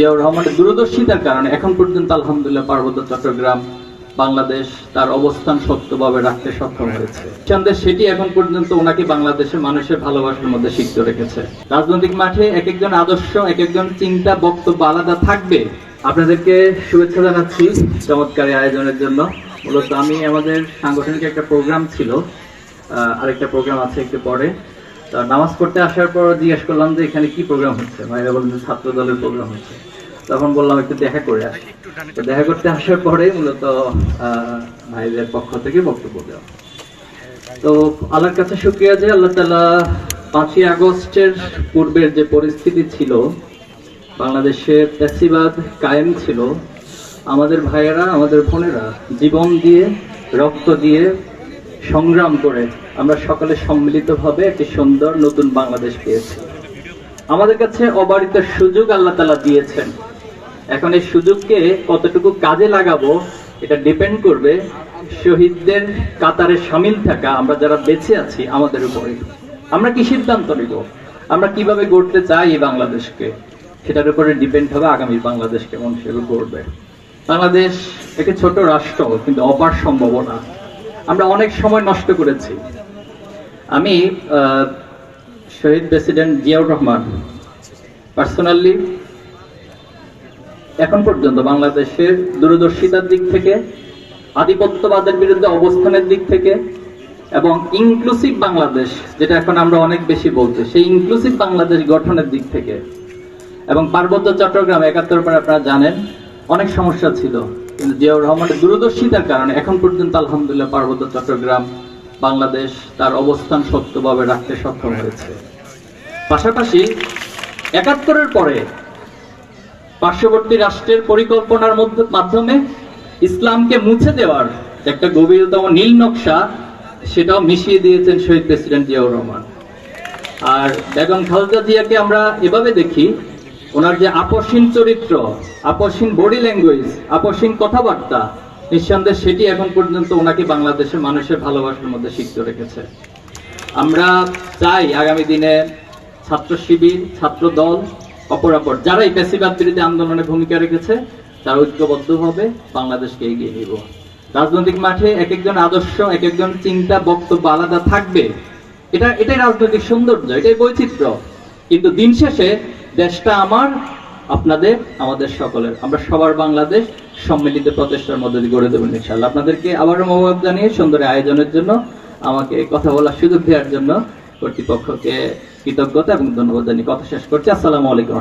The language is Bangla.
জিয়াউর রহমানের দূরদর্শিতার কারণে এখন পর্যন্ত আলহামদুলিল্লাহ পার্বত্য চট্টগ্রাম, বাংলাদেশ তার অবস্থান সত্যভাবে রাখতে সক্ষম হয়েছে। চন্দ্রের সেটি এখন পর্যন্ত ওনাকে বাংলাদেশের মানুষের ভালোবাসার মধ্যে সিক্ত রেখেছে। রাজনৈতিক মাঠে এক একজন আদর্শ, এক একজন চিন্তা, বক্তব্য আলাদা থাকবে। আপনাদেরকে শুভেচ্ছা জানাচ্ছি চমৎকার আয়োজনের জন্য। মূলত আমি আমাদের সাংগঠনিক একটা প্রোগ্রাম ছিল আরেকটা প্রোগ্রাম আছে একটু পরে। তো নামাজ পড়তে আসার পর জিজ্ঞেস করলাম যে এখানে কি প্রোগ্রাম হচ্ছে? ভাইরা বললেন ছাত্র দলের প্রোগ্রাম হচ্ছে। তখন বললাম, একটু দেখা করে আসি। তো দেখা করতে আসার পরে মূলত ভাইদের পক্ষ থেকে বক্তব্য দেওয়া তো আল্লাহর কাছে শুক্রিয়া যে আল্লাহ তালা পাঁচই আগস্টের পূর্বের যে পরিস্থিতি ছিল বাংলাদেশে প্যাসিবাদ কায়েম ছিল, আমাদের ভাইয়েরা, আমাদের বোনেরা জীবন দিয়ে, রক্ত দিয়ে সংগ্রাম করে আমরা সকলে সম্মিলিতভাবে একটি সুন্দর নতুন বাংলাদেশ পেয়েছি। আমাদের কাছে অবারিত সুযোগ আল্লাহ তালা দিয়েছেন। এখন এই সুযোগকে কতটুকু কাজে লাগাবো এটা ডিপেন্ড করবে শহীদদের কাতারে সামিল থাকা আমরা যারা বেঁচে আছি আমাদের উপরে। আমরা কি সিদ্ধান্ত নিব? আমরা কীভাবে গড়তে চাই এই বাংলাদেশকে? সেটার উপরে ডিপেন্ড হবে আগামী বাংলাদেশ কেমন সেভাবে গড়বে। বাংলাদেশ একটি ছোট রাষ্ট্র, কিন্তু অপার সম্ভাবনা। আমরা অনেক সময় নষ্ট করেছি। আমি শহীদ প্রেসিডেন্ট জিয়াউর রহমান পার্সোনালি এখন পর্যন্ত বাংলাদেশের দূরদর্শিতার দিক থেকে, আধিপত্যবাদের বিরুদ্ধে অবস্থানের দিক থেকে এবং ইনক্লুসিভ বাংলাদেশ, যেটা এখন আমরা অনেক বেশি বলছি, সেই ইনক্লুসিভ বাংলাদেশ গঠনের দিক থেকে এবং পার্বত্য চট্টগ্রাম একাত্তর পরে আপনারা জানেন, অনেক সমস্যা ছিল। জিয়াউর রহমানের দূরদর্শিতার কারণে এখন পর্যন্ত আলহামদুলিল্লাহ পার্বত্য চট্টগ্রাম, বাংলাদেশ তার অবস্থান সত্যভাবে রাখতে সক্ষম হয়েছে। পাশাপাশি একাত্তরের পরে পার্শ্ববর্তী রাষ্ট্রের পরিকল্পনার মধ্যে মাধ্যমে ইসলামকে মুছে দেওয়ার একটা গভীরতম নীল নকশা সেটাও মিশিয়ে দিয়েছেন শহীদ প্রেসিডেন্ট জিয়াউর রহমান। আর বেগম খালেদা জিয়াকে আমরা এভাবে দেখি ওনার যে আপসীন চরিত্র, আপসীন বডি ল্যাঙ্গুয়েজ আপসীন কথাবার্তা, নিঃসন্দেহে সেটি এখন পর্যন্ত ওনাকে বাংলাদেশের মানুষের ভালোবাসার মধ্যে সিক্ত রেখেছে। আমরা চাই আগামী দিনে ছাত্র শিবির, ছাত্র দল অপরাপর যারা এই পেশিবাদ বিরোধী আন্দোলনে ভূমিকা রেখেছে, তারা ঐক্যবদ্ধ হবে, বাংলাদেশকে এগিয়ে নিব। রাজনৈতিক মাঠে এক একজন আদর্শ এক একজন চিন্তা, বক্তব্য আলাদা থাকবে। এটা, এটাই রাজনৈতিক সৌন্দর্য, এটাই বৈচিত্র্য। কিন্তু দিন শেষে দেশটা আমার, আপনাদের, আমাদের সকলের। আমরা সবার বাংলাদেশ সম্মিলিত প্রচেষ্টার মধ্যে দিয়ে গড়ে দেবেন ইনশাল্লাহ আপনাদেরকে আবারও মহব্বত জানিয়ে সুন্দর আয়োজনের জন্য, আমাকে কথা বলার সুযোগ দেওয়ার জন্য কর্তৃপক্ষকে কৃতজ্ঞতা এবং ধন্যবাদ জানিয়ে কথা শেষ করছি। আসসালামু আলাইকুম